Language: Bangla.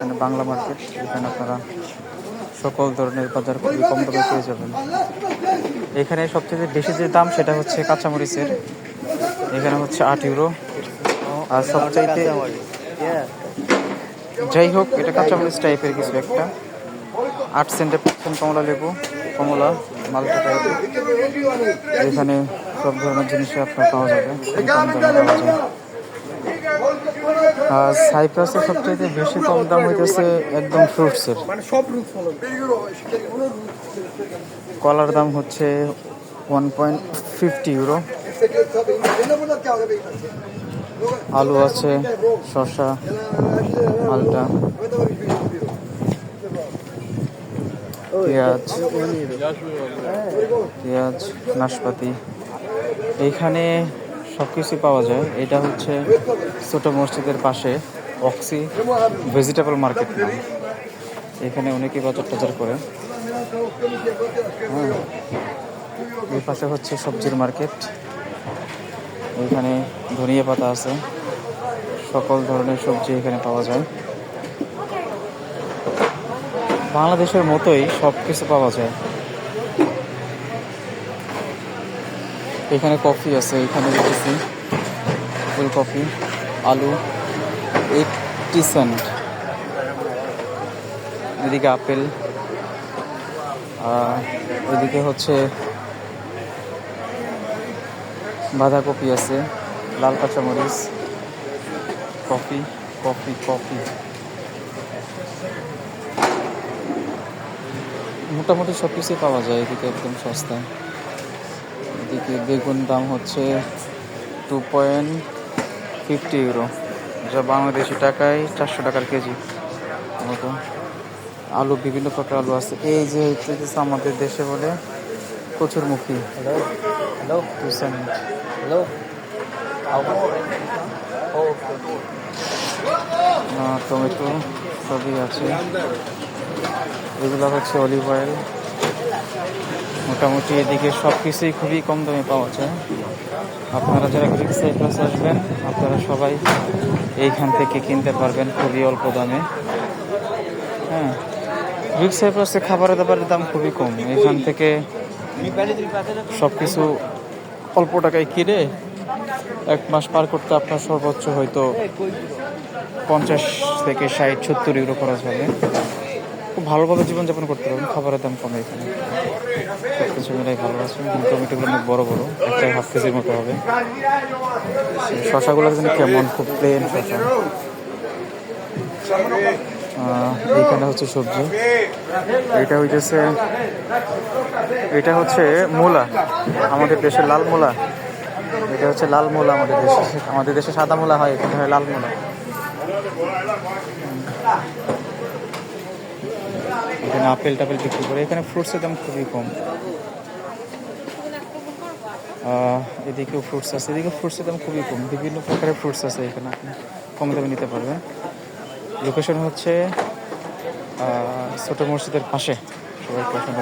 এখানে বাংলা মার্কেট এখানে আপনারা সকল ধরনের বাজার খুবই কম দামে পেয়ে যাবেন। এখানে সবচেয়ে বেশি যে দাম, সেটা হচ্ছে কাঁচামরিচের। এখানে হচ্ছে আট ইউরো আর সবচাইতে যাই হোক, এটা কাঁচামরিচ টাইপের কিছু একটা। আট সেন্টে পাচ্ছেন কমলা লেবু, কমলা, মালটা টাইপের এখানে সব ধরনের জিনিসই আপনার পাওয়া যাবে খুবই কম দামে পাওয়া যায় আর সাইপ্রাসের সবচেয়ে বেশি কম দাম হইতেছে একদম ফ্রুটসের। মানে কলার দাম হচ্ছে ওয়ান পয়েন্ট ফিফটি ইউরো। আলু আছে শসা মালটা পেঁয়াজ পেঁয়াজ নাশপাতি। এইখানে সব কিছু পাওয়া যায়। এটা হচ্ছে ছোট মসজিদের পাশে অক্সি ভেজিটেবল মার্কেট এখানে অনেকেই বাজার টাজার করে হ্যাঁ। এই পাশে হচ্ছে সবজির মার্কেট। এখানে ধনিয়া পাতা আছে। সকল ধরনের সবজি এখানে পাওয়া যায়। বাংলাদেশের মতোই সব কিছু পাওয়া যায়। এখানে কফি আছে, এখানে দেখতেছি। ফুল কফি, আলু এইটটি সেন্ট এদিকে আপেল এদিকে হচ্ছে বাঁধাকপি আছে, লাল কাঁচামরিচ, কফি কফি কফি। মোটামুটি সব কিছুই পাওয়া যায়, এদিকে একদম সস্তায়। এদিকে বেগুন দাম হচ্ছে টু পয়েন্ট ফিফটি ইউরো যা বাংলাদেশি টাকায় চারশো টাকার কেজি। মতো আলু বিভিন্ন প্রকার আলু আছে। এই যে হচ্ছে আমাদের দেশে বলে কচুরমুখী। Hello hello to hello tomato সবই আছে। এগুলো হচ্ছে অলিভ অয়েল মোটামুটি এদিকে সব কিছুই খুবই কম দামে পাওয়া যায়। আপনারা যারা গ্রিক সাইপ্রাস আসবেন, আপনারা সবাই এইখান থেকে কিনতে পারবেন খুবই অল্প দামে। হ্যাঁ গ্রিক সাইপ্রাসে খাবারের দাবারের দাম খুবই কম। এখান থেকে সব কিছু অল্প টাকায় কিনে এক মাস পার করতে আপনার সর্বোচ্চ হয়তো পঞ্চাশ থেকে ষাট, সত্তর ইউরো খরচ হবে। ভালোভাবে জীবনযাপন করতে পারবেন খাবারের দাম কমে এখানে। সব কিছু মিলাই ভালো আছে টমেটোগুলো অনেক বড় বড় একটা হাফ কেজির মতো হবে। শশাগুলো কিন্তু কেমন, খুব প্লেন শশা। এইখানে হচ্ছে সবজি। এটা হইতেছে, এটা হচ্ছে মূলা, আমাদের দেশের লাল মূলা। এটা হচ্ছে লাল মূলা আমাদের দেশে। আমাদের দেশে সাদা মূলা হয়, এখানে হয় লাল মূলা। এখানে আপেল টাপেল বিক্রি করে, এখানে ফ্রুটসের দাম খুবই কম। এদিকেও ফ্রুটস আছে এদিকে ফ্রুটসের দাম খুবই কম। বিভিন্ন প্রকারের ফ্রুটস আছে এখানে, আপনি কম দামে নিতে পারবেন। লোকেশন হচ্ছে ছোটো মসজিদের পাশে। সবাই পছন্দ